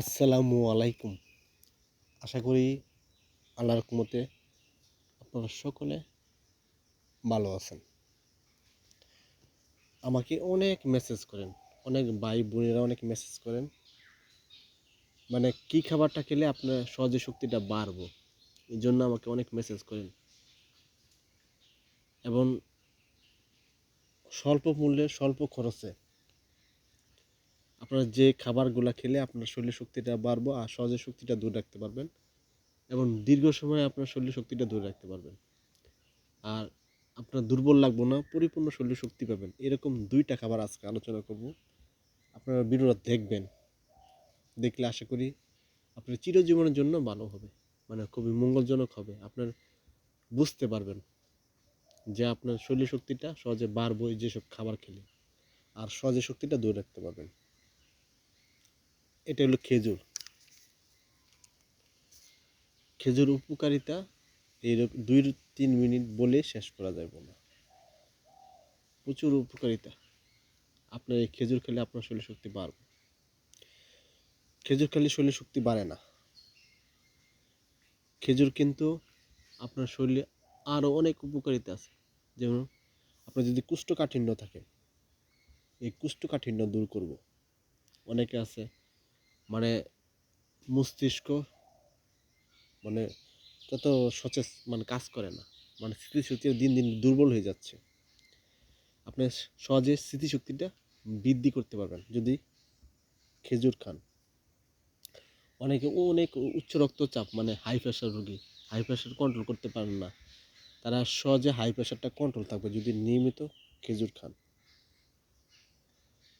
আসসালামু আলাইকুম। আশা করি আল্লাহর রহমতে আপনারা সকলে ভালো আছেন। আমাকে অনেক মেসেজ করেন, অনেক ভাই বোনেরা অনেক মেসেজ করেন। মানে কি খাবারটা খেলে আপনার সহজে শক্তিটা বাড়বো এই জন্য আমাকে অনেক মেসেজ করেন। এবং স্বল্প মূল্যে, স্বল্প খরচে আপনারা যে খাবারগুলো খেলে আপনার শরীরের শক্তিটা বাড়বো আর সহজে শক্তিটা দূর রাখতে পারবেন এবং দীর্ঘ সময় আপনার শরীরের শক্তিটা ধরে রাখতে পারবেন। আর আপনার দুর্বল লাগবো না, পরিপূর্ণ শরীর শক্তি পাবেন। এরকম দুইটা খাবার আজকে আলোচনা করব। আপনারা ভিডিওটা দেখবেন। দেখলে আশা করি আপনার চিরজীবনের জন্য ভালো হবে। মানে খুবই মঙ্গলজনক হবে। আপনার বুঝতে পারবেন যে আপনার শরীর শক্তিটা সহজে বাড়বো যেসব খাবার খেলে। আর সহজে শক্তিটা ধরে রাখতে পারবেন। এটা হলো খেজুর। খেজুর উপকারিতা, এই দুই তিন মিনিট বলে শেষ করা যাবে না। প্রচুর উপকারিতা। আপনার এই খেজুর খেলে আপনার শরীর শক্তি বাড়বে। খেজুর খেলে শরীর শক্তি বাড়ে না। খেজুর কিন্তু আপনার শরীরে আরও অনেক উপকারিতা আছে। যেমন আপনার যদি কুষ্ঠকাঠিন্য থাকে, এই কুষ্ঠকাঠিন্য দূর করব। অনেকে আছে মানে মস্তিষ্ক মানে তত সচেত মানে কাজ করে না। মানে স্মৃতিশক্তি দিন দিন দুর্বল হয়ে যাচ্ছে। আপনি সহজে স্মৃতিশক্তিটা বৃদ্ধি করতে পারবেন যদি খেজুর খান। অনেকে অনেক উচ্চ রক্তচাপ মানে হাই প্রেশার রোগী হাই প্রেশার কন্ট্রোল করতে পারেন না। তারা সহজে হাই প্রেশারটা কন্ট্রোল থাকবে যদি নিয়মিত খেজুর খান।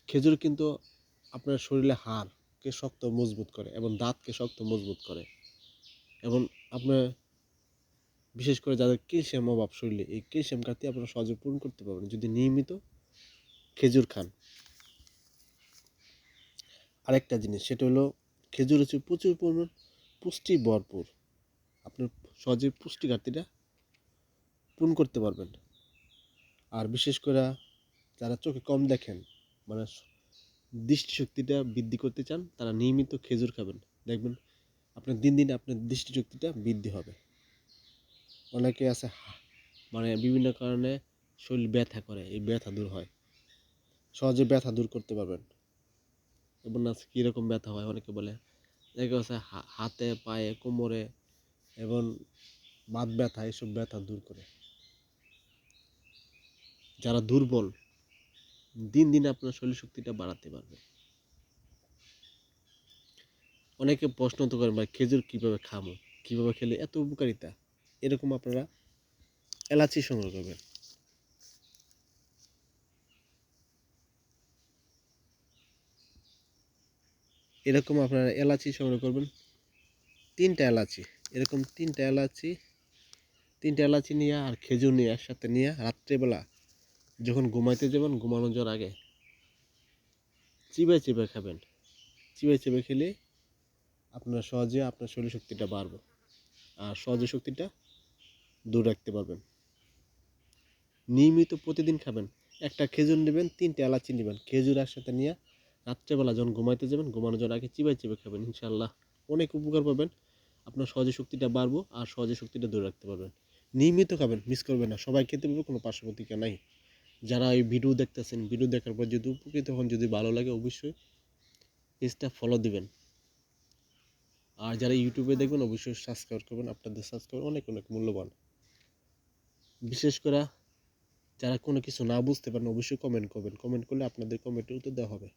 খেজুর কিন্তু আপনার শরীরে হাড়কে শক্ত মজবুত করে এবং দাঁতকে শক্ত মজবুত করে। এবং আপনার বিশেষ করে যাদের ক্যালসিয়াম অভাব শরীরে, এই ক্যালসিয়াম ঘাটতি আপনারা সহজে পূরণ করতে পারবেন যদি নিয়মিত খেজুর খান। আরেকটা জিনিস, সেটা হলো খেজুর হচ্ছে প্রচুর পরিমাণ পুষ্টি ভরপুর। আপনার সহজে পুষ্টি ঘাটতিটা পূরণ করতে পারবেন। আর বিশেষ করে যারা চোখে কম দেখেন মানে দৃষ্টিশক্তিটা বৃদ্ধি করতে চান, তারা নিয়মিত খেজুর খাবেন। দেখবেন আপনার দিন দিন আপনার দৃষ্টিশক্তিটা বৃদ্ধি হবে। অনেকে আছে মানে বিভিন্ন কারণে শরীর ব্যথা করে, এই ব্যথা দূর হয়। সহজে ব্যথা দূর করতে পারবেন। এবং আছে কীরকম ব্যথা হয় অনেকে বলে দেখে আছে হাতে, পায়ে, কোমরে, এবং বাত ব্যথা, এসব ব্যথা দূর করে। যারা দুর্বল দিন দিন আপনার শরীর শক্তিটা বাড়াতে পারবে। অনেকে প্রশ্ন তো করেন, ভাই, খেজুর কীভাবে খামো কীভাবে খেলে এত উপকারিতা? এরকম আপনারা এলাচি সংগ্রহ করবেন। এরকম আপনারা এলাচি সংগ্রহ করবেন। তিনটা এলাচি, এরকম তিনটা এলাচি তিনটা এলাচি নিয়ে আর খেজুর নিয়ে একসাথে নিয়ে রাত্রেবেলা যখন ঘুমাইতে যাবেন ঘুমানো যাওয়ার আগে চিবাই চিবাই খাবেন। চিবাই চিবাই খেলে আপনার সহজে আপনার শরীর শক্তিটা বাড়বে আর সহজে শক্তিটা দূর রাখতে পারবেন। নিয়মিত প্রতিদিন খাবেন। একটা খেজুর নেবেন, তিনটে এলাচি নেবেন। খেজুর একসাথে নিয়ে রাত্রেবেলা যখন ঘুমাইতে যাবেন ঘুমানো যাওয়ার আগে চিবাই চিবাই খাবেন ইনশাল্লাহ অনেক উপকার পাবেন। আপনার সহজে শক্তিটা বাড়বো আর সহজে শক্তিটা দূরে রাখতে পারবেন। নিয়মিত খাবেন, মিস করবেন না। সবাই খেতে পারবে, কোনো পার্শ্ব প্রতিক্রিয়া নাই। যারা এই ভিডিও দেখতেছেন ভিডিও দেখার পর যদি উপকৃত হন, যদি ভালো লাগে অবশ্যই পেজটা ফলো দিবেন। আর যারা ইউটিউবে দেখবেন, অবশ্যই সাবস্ক্রাইব করবেন। আপনাদের সাবস্ক্রাইব অনেক অনেক মূল্যবান। বিশেষ করে যারা কোনো কিছু না বুঝতে পারেন, অবশ্যই কমেন্ট করবেন। কমেন্ট করলে আপনাদের কমেন্টের উত্তর দেওয়া হবে।